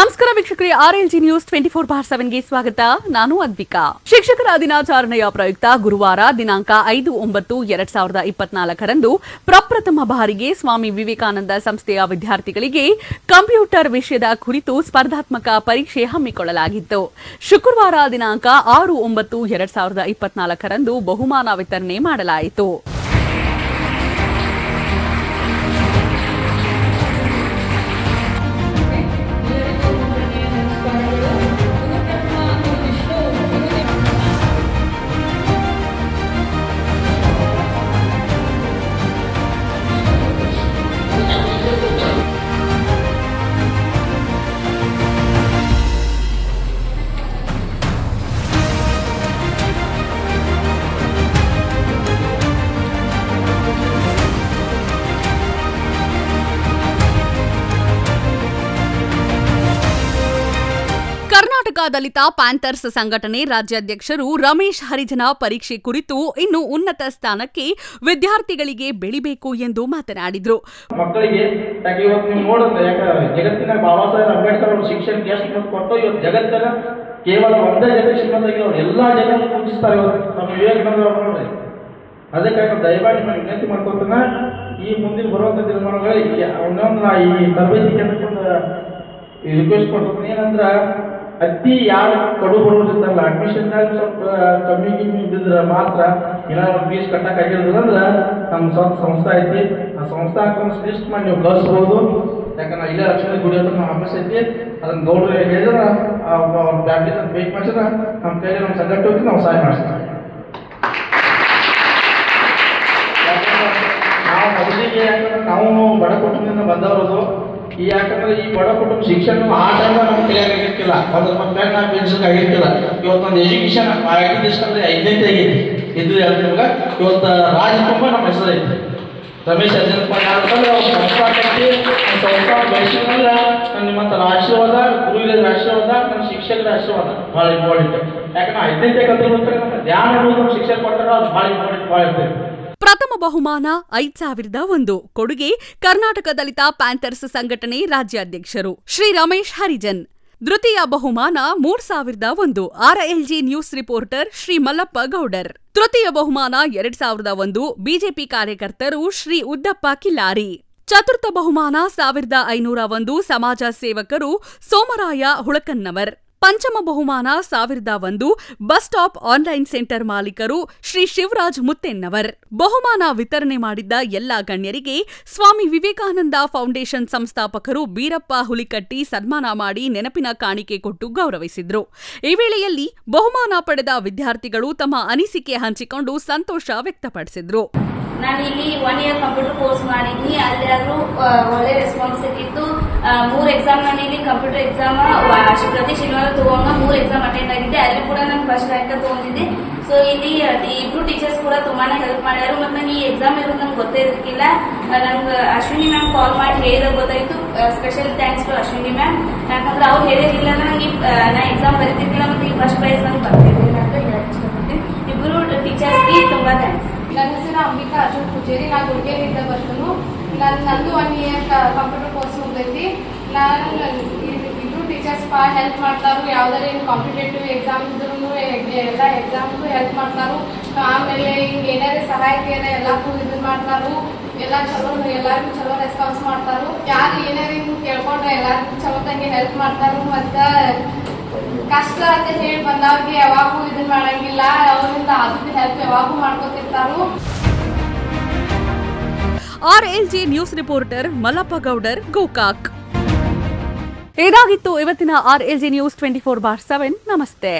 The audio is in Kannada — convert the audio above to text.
ನಮಸ್ಕಾರ L G news twenty four bar ಸೆವೆನ್ಗೆ ಸ್ವಾಗತ. ನಾನು ಅದ್ವಿಕಾ. ಶಿಕ್ಷಕರ ದಿನಾಚರಣೆಯ ಪ್ರಯುಕ್ತ ಗುರುವಾರ ದಿನಾಂಕ ಐದು ಒಂಬತ್ತು ಎರಡ್ ಸಾವಿರದ ಇಪ್ಪತ್ನಾಲ್ಕರಂದು ಪ್ರಪ್ರಥಮ ಬಾರಿಗೆ ಸ್ವಾಮಿ ವಿವೇಕಾನಂದ ಸಂಸ್ಥೆಯ ವಿದ್ಯಾರ್ಥಿಗಳಿಗೆ ಕಂಪ್ಯೂಟರ್ ವಿಷಯದ ಕುರಿತು ಸ್ಪರ್ಧಾತ್ಮಕ ಪರೀಕ್ಷೆ ಹಮ್ಮಿಕೊಳ್ಳಲಾಗಿತ್ತು. ಶುಕ್ರವಾರ ದಿನಾಂಕ ಆರು ಒಂಬತ್ತು ಎರಡ್ ಸಾವಿರದ ಇಪ್ಪತ್ನಾಲ್ಕರಂದು ಬಹುಮಾನ ವಿತರಣೆ ಮಾಡಲಾಯಿತು. ದಲಿತ ಪ್ಯಾಂಥರ್ಸ್ ಸಂಘಟನೆ ರಾಜ್ಯಾಧ್ಯಕ್ಷರು ರಮೇಶ್ ಹರಿಜನ ಪರೀಕ್ಷೆ ಕುರಿತು ಇನ್ನು ಉನ್ನತ ಸ್ಥಾನಕ್ಕೆ ವಿದ್ಯಾರ್ಥಿಗಳಿಗೆ ಬೆಳಿಬೇಕು ಎಂದು ಮಾತನಾಡಿದರು. ಮಕ್ಕಳಿಗೆ ಜಗತ್ತಿನ ಬಾಬಾ ಸಾಹೇಬ್ ಅಂಬೇಡ್ಕರ್ ಅವರು ಶಿಕ್ಷಣಕ್ಕೆ ಎಷ್ಟು ಕೊಟ್ಟು ಇವತ್ತು ಜಗತ್ತಿನ ಕೇವಲ ಒಂದೇ ಜನ ಶ್ರೀಮಂತಾಗಿಲ್ಲ ಎಲ್ಲ ಜನರು ಪೂಜಿಸ್ತಾರೆ ಇವತ್ತು. ನಮ್ಮ ವಿವೇಕಾನಂದ ಅವ್ರು ನೋಡ್ರಿ. ಅದಕ್ಕಾಗಿ ದಯಮಾಡಿ ನಿಮ್ಮಲ್ಲಿ ವಿನಂತಿ ಮಾಡ್ಕೊತಾನ, ಈ ಮುಂದಿನ ಬರುವಂಥ ದಿನಮಾನಗಳಿಗೆ ಅವನೊಂದು ನಾ ಈ ತರಬೇತಿ ಕೇಂದ್ರಕ್ಕೊಂದು ರಿಕ್ವೆಸ್ಟ್ ಕೊಡ್ತೀನಿ ಏನಂದ್ರೆ ಅತಿ ಯಾರು ಕಡು ಬರುವುದಿರ್ತಲ್ಲ ಅಡ್ಮಿಷನ್ದಾಗ ಸ್ವಲ್ಪ ಕಮ್ಮಿ ಕಮ್ಮಿ ಬಿದ್ರೆ ಮಾತ್ರ ಏನಾದ್ರು ಫೀಸ್ ಕಟ್ಟಕ್ಕಾಗಿರೋದಿಲ್ಲ ಅಂದ್ರೆ ನಮ್ಮ ಸ್ವಂತ ಸಂಸ್ಥೆ ಐತಿ. ಆ ಸಂಸ್ಥೆ ಹಾಕೊಂಡು ಲಿಸ್ಟ್ ಮಾಡಿ ನೀವು ಕಳಿಸ್ಬೋದು. ಯಾಕಂದ್ರೆ ಇಲ್ಲೇ ರಕ್ಷಣೆ ಗುಡಿ ಅಂತ ನಮ್ಮ ಆಫೀಸ್ ಐತಿ. ಅದನ್ನ ಗೌಡ್ರು ಹೇಳಿದ್ರೆ ಫ್ಯಾಮಿಲಿ ಬೇಕು ಮಾಡಿಸಿದ್ರೆ ನಮ್ಮ ಕೈಯಲ್ಲಿ ನಮ್ಮ ಸಂಘಟನೆ ಹೋಗಿ ನಾವು ಸಹಾಯ ಮಾಡಿಸ್ತೀವಿ. ನಾವು ಮೊದಲಿಗೆ ಯಾಕಂದ್ರೆ ನಾವು ಬಡ ಕುಟುಂಬದಿಂದ ಬಂದವರು ಈ ಯಾಕಂದ್ರೆ ಈ ಬಡ ಕುಟುಂಬ ಶಿಕ್ಷಣ ಆ ಟೈಮ್ ನಮ್ಮ ಕೈಯಾಗ ಆಗಿರ್ತಿಲ್ಲ. ಒಂದು ಮಕ್ಕಳನ್ನ ಬೆಳೆಸೋಕೆ ಆಗಿರ್ತಿಲ್ಲ. ಇವತ್ತು ಒಂದು ಎಜುಕೇಶನ್ ಐಟಿ ಅಂದ್ರೆ ಐದನೇತೆ ಆಗೈತಿ ಇದು ಹೇಳ್ತೀನಿ ನಿಮ್ಗೆ? ಇವತ್ತು ರಾಜ ನಮ್ಮ ಹೆಸರು ಐತಿ ರಮೇಶ್ ಅರ್ಜುನಪ್ಪ ಯಾಕಂದ್ರೆ ಅವ್ರ ಸಂಸ್ಥೆ ಆಗೈತಿ ಸಂಸ್ಥೆ ಬೆಳೆಸಿದ್ಮೇಲೆ ನಿಮ್ಮಂತ ಆಶೀರ್ವಾದ ಗುರು ಹಿರಿಯರ ಆಶೀರ್ವಾದ ನಮ್ಮ ಶಿಕ್ಷಕರ ಆಶೀರ್ವಾದ ಭಾಳ ಇಂಪಾರ್ಟೆಂಟ್ ಯಾಕಂದ್ರೆ ಐದನೇತೆ ಕಲ್ತಿರ್ಬೇಕಾದ್ರೆ ಧ್ಯಾನ ಅನ್ನೋದು ನಮ್ಮ ಶಿಕ್ಷಕ ಕೊಟ್ಟರೆ ಅದು ಭಾಳ ಇಂಪಾರ್ಟೆಂಟ್ ಭಾಳ ಇರ್ತೈತಿ ಪ್ರಥಮ ಬಹುಮಾನ ಐದ್ ಸಾವಿರದ ಒಂದು. ಕೊಡುಗೆ ಕರ್ನಾಟಕ ದಲಿತ ಪ್ಯಾಂಥರ್ಸ್ ಸಂಘಟನೆ ರಾಜ್ಯಾಧ್ಯಕ್ಷರು. ಶ್ರೀ ರಮೇಶ್ ಹರಿಜನ್. ದ್ವಿತೀಯ ಬಹುಮಾನ ಮೂರ್ ಸಾವಿರದ ಒಂದು. RLG news reporter Shri Mallappa Gowder. ತೃತೀಯ ಬಹುಮಾನ ಎರಡ್ ಸಾವಿರದ ಒಂದು. ಬಿಜೆಪಿ ಕಾರ್ಯಕರ್ತರು ಶ್ರೀ ಉದ್ದಪ್ಪ ಕಿಲ್ಲಾರಿ ಚತುರ್ಥ ಬಹುಮಾನ ಸಾವಿರದ ಐನೂರ ಒಂದು. ಸಮಾಜ ಸೇವಕರು ಸೋಮರಾಯ ಹುಳಕನ್ನವರ್. ಪಂಚಮ ಬಹುಮಾನ ಸಾವಿರದ ಒಂದು ಬಸ್ ಸ್ಟಾಪ್ ಆನ್ಲೈನ್ ಸೆಂಟರ್ ಮಾಲೀಕರು ಶ್ರೀ ಶಿವರಾಜ್ ಮುತ್ತೆನ್ನವರ್ ಬಹುಮಾನ ವಿತರಣೆ ಮಾಡಿದ್ದ ಎಲ್ಲಾ ಗಣ್ಯರಿಗೆ ಸ್ವಾಮಿ ವಿವೇಕಾನಂದ ಫೌಂಡೇಶನ್ ಸಂಸ್ಥಾಪಕರು ಬೀರಪ್ಪ ಹುಲಿಕಟ್ಟಿ ಸನ್ಮಾನ ಮಾಡಿ ನೆನಪಿನ ಕಾಣಿಕೆ ಕೊಟ್ಟು ಗೌರವಿಸಿದ್ರು. ಈ ವೇಳೆಯಲ್ಲಿ ಬಹುಮಾನ ಪಡೆದ ವಿದ್ಯಾರ್ಥಿಗಳು ತಮ್ಮ ಅನಿಸಿಕೆ ಹಂಚಿಕೊಂಡು ಸಂತೋಷ ವ್ಯಕ್ತಪಡಿಸಿದ್ರು. ನಾನು ಇಲ್ಲಿ ಒನ್ ಇಯರ್ ಕಂಪ್ಯೂಟರ್ ಕೋರ್ಸ್ ಮಾಡಿದ್ನಿ ಅಲ್ಲಾದ್ರೂ ಒಳ್ಳೆ ರೆಸ್ಪಾನ್ಸ್ ಸಿಕ್ಕಿತ್ತು. ಮೂರ್ ಎಕ್ಸಾಮ್ ನಾನು ಕಂಪ್ಯೂಟರ್ ಎಕ್ಸಾಮ್ ಪ್ರತಿ ಶನಿವಾರ ತಗೊಂಡ ಮೂರು ಎಕ್ಸಾಮ್ ಅಟೆಂಡ್ ಆಗಿದ್ದೆ. ಅಲ್ಲಿ ಕೂಡ ನಾನು ಫಸ್ಟ್ ರ್ಯಾಂಕ್ ತಗೊಂಡಿದ್ದೆ ಸೊ ಇಲ್ಲಿ ಇಬ್ರು ಟೀಚರ್ಸ್ ಕೂಡ ತುಂಬಾನೇ ಹೆಲ್ಪ್ ಮಾಡ್ಯಾರು ಮತ್ತೆ ನಾನು ಈ ಎಕ್ಸಾಮ್ ಇರೋದು ನಂಗೆ ಗೊತ್ತೇ ಇರಲಿಲ್ಲ ನಂಗೆ ಅಶ್ವಿನಿ ಮ್ಯಾಮ್ ಕಾಲ್ ಮಾಡಿ ಹೇಳಿದಾಗ ಗೊತ್ತಾಯ್ತು. Special thanks to Ashwini ma'am ಯಾಕಂದ್ರೆ ಅವ್ರು ಹೇಳಿರಲಿಲ್ಲ ನನಗೆ ನಾ ಎಕ್ಸಾಮ್ ಬರೀತಿರ್ಲಿಲ್ಲ ಮತ್ತೆ ಈ ಫಸ್ಟ್ ಪ್ರೈಸ್ ನಂಗೆ ಬರ್ತಿರ್ಲಿಲ್ಲ ಅಂತ ಹೇಳಕ್ ಇಷ್ಟಪಡ್ತೀನಿ ಟೀಚರ್ಸ್ಗೆ ತುಂಬಾ ಥ್ಯಾಂಕ್ಸ್ ನನ್ನ ಹೆಸರು ಅಂಬಿಕಾ ಅರ್ಜುನ್ ಪೂಜೇರಿ. ನಾನು ಗುಡ್ಗೇರಿಯಿಂದ ಬರ್ತೀನಿ ನಾನು ನಂದು ಒನ್ ಇಯರ್ ಕಂಪ್ಯೂಟರ್ ಕೋರ್ಸ್ ಮುಗ್ದೈತಿ. ನಾನು ಇಬ್ರು ಟೀಚರ್ಸ್ ಭಾಳ ಹೆಲ್ಪ್ ಮಾಡ್ತಾರು. ಯಾವ್ದಾರ ಏನು ಕಾಂಪಿಟೇಟಿವ್ ಎಕ್ಸಾಮ್ ಇದ್ರೂ ಎಲ್ಲ ಎಕ್ಸಾಮ್ಗೂ ಹೆಲ್ಪ್ ಮಾಡ್ತಾರು. ಆಮೇಲೆ ಹಿಂಗೆ ಏನಾರೇ ಸಹಾಯಕ್ಕೆ ಏನಾರ ಎಲ್ಲಕ್ಕೂ ಇದು ಮಾಡ್ತಾರು. ಎಲ್ಲ ಚಲೋ, ಎಲ್ಲರಿಗೂ ಚಲೋ ರೆಸ್ಪಾನ್ಸ್ ಮಾಡ್ತಾರು. ಯಾರು ಏನಾರ ಹಿಂಗೆ ಕೇಳ್ಕೊಂಡ್ರೆ ಎಲ್ಲರಿಗೂ ಚಲೋ ತಂಗೆ ಹೆಲ್ಪ್ ಮಾಡ್ತಾರು. ಮತ್ತು ಕಷ್ಟ ಅಂತ ಹೇಳಿ ಬಂದವ್ರಿಗೆ ಯಾವಾಗೂ ಇದನ್ನ ಮಾಡಂಗಿಲ್ಲ. ಅವರಿಂದ ಆದದ್ದು ಹೆಲ್ಪ್ ಯಾವಾಗೂ ಮಾಡ್ಕೊತಿರ್ತಾರು. RLG news reporter Mallappa Gowder, Gokak. ಇದಾಗಿತ್ತು ಇವತ್ತಿನ RLG news twenty four bar seven. ನಮಸ್ತೆ.